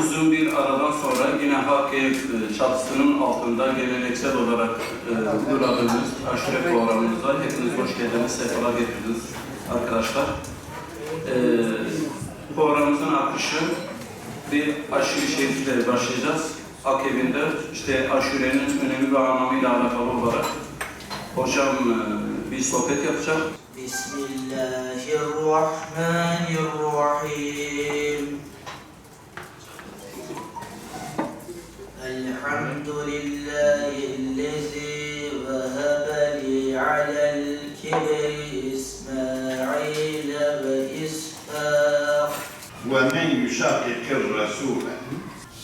uzun bir aradan sonra yine Hakkı e, çatısının altında geleneksel olarak e, uyguladığımız aşure programımıza hepiniz hoş geldiniz, sefalar getirdiniz arkadaşlar. E, programımızın akışı bir aşure şerifiyle başlayacağız. Akabinde işte aşurenin önemi ve anlamıyla alakalı olarak hocam e, bir sohbet yapacak. Bismillahirrahmanirrahim.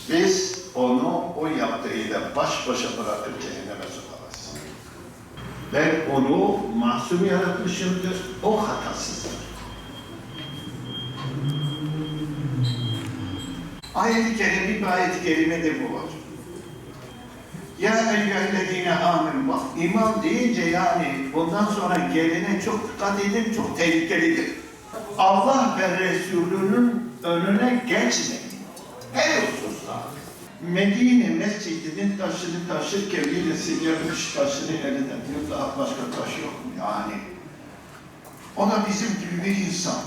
Biz onu o yaptığıyla baş başa bırakıp cehenneme sokamaz. Ben onu masum yaratmışımdır, o hatasızdır. Ayet-i kerime, bir ayet-i kerime de bu var. Eyyühellezine amin bak iman deyince yani bundan sonra gelene çok dikkat edin çok tehlikelidir. Allah ve Resulünün önüne geçmeyin. Her hususta. Medine mescidinin taşını taşırken birisi gelmiş taşını elinden diyor daha başka taş yok mu yani? O da bizim gibi bir insan.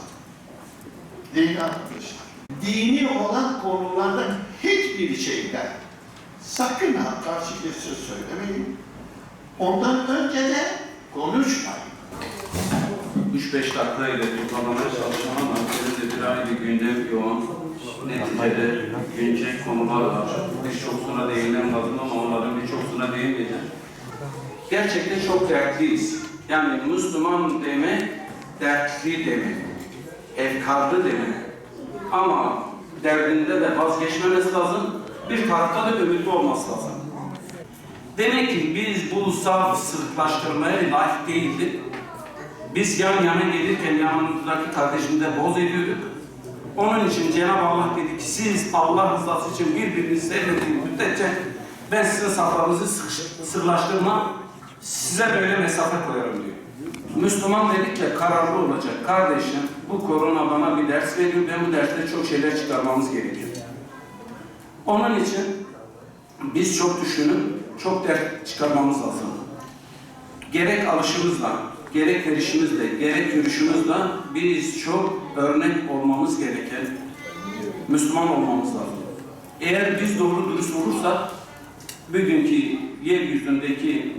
Değil arkadaşlar. Dini olan konularda hiçbir şeyden sakın ha karşı bir söz söylemeyin. Ondan önce de konuşmayın. 3-5 dakika ile toplamaya çalışmam ama benim de bir aylık gündem yoğun. Neticede güncel konular var. Birçoksuna değinemedim ama onların birçoksuna değinmeyeceğim. Gerçekten çok dertliyiz. Yani Müslüman demek, dertli demek, efkarlı demek. Ama derdinde de vazgeçmemesi lazım. Bir tarafta da ümitli olması lazım. Demek ki biz bu saf sırtlaştırmaya layık değildik. Biz yan yana gelirken yanımızdaki kardeşimize boz ediyorduk. Onun için Cenab-ı Allah dedi ki siz Allah rızası için birbirinizi sevmediğiniz müddetçe ben sizin saflarınızı sırlaştırmam, size böyle mesafe koyarım diyor. Müslüman dedikçe kararlı olacak. Kardeşim bu korona bana bir ders veriyor. Ben bu derste çok şeyler çıkarmamız gerekiyor. Onun için biz çok düşünüp çok ders çıkarmamız lazım gerek alışımızla, gerek verişimizle, gerek yürüyüşümüzle biz çok örnek olmamız gereken Müslüman olmamız lazım. Eğer biz doğru dürüst olursak bugünkü yeryüzündeki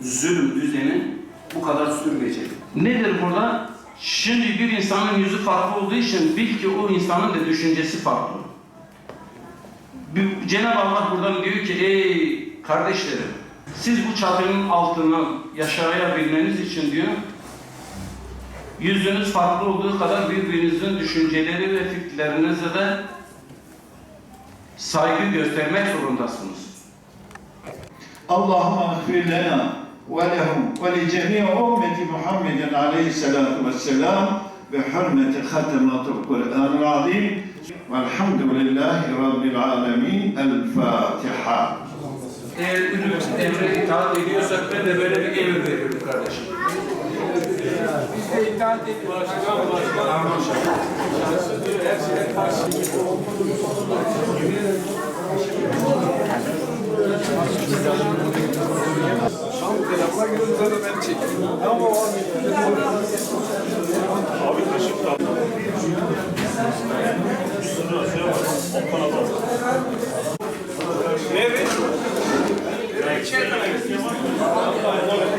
zulüm düzeni bu kadar sürmeyecek. Nedir burada? Şimdi bir insanın yüzü farklı olduğu için bil ki o insanın da düşüncesi farklı. Cenab-ı Allah buradan diyor ki ey kardeşlerim siz bu çatının altını yaşayabilmeniz için diyor yüzünüz farklı olduğu kadar birbirinizin düşünceleri ve fikirlerinize de saygı göstermek zorundasınız. Allahümme gfir lena ve lehum ve li cemi'i ümmeti Muhammedin aleyhissalatu vesselam bi hürmeti hatematul Kur'an-ı Azim Velhamdülillahi Rabbil alemin. El Fatiha. Eğer ünlümüz emre itaat ediyorsak ben de böyle bir emir veriyorum kardeşim. Biz de itaat ediyoruz. Başkan, başkan, başkan. Hepsine karşı. Спасибо.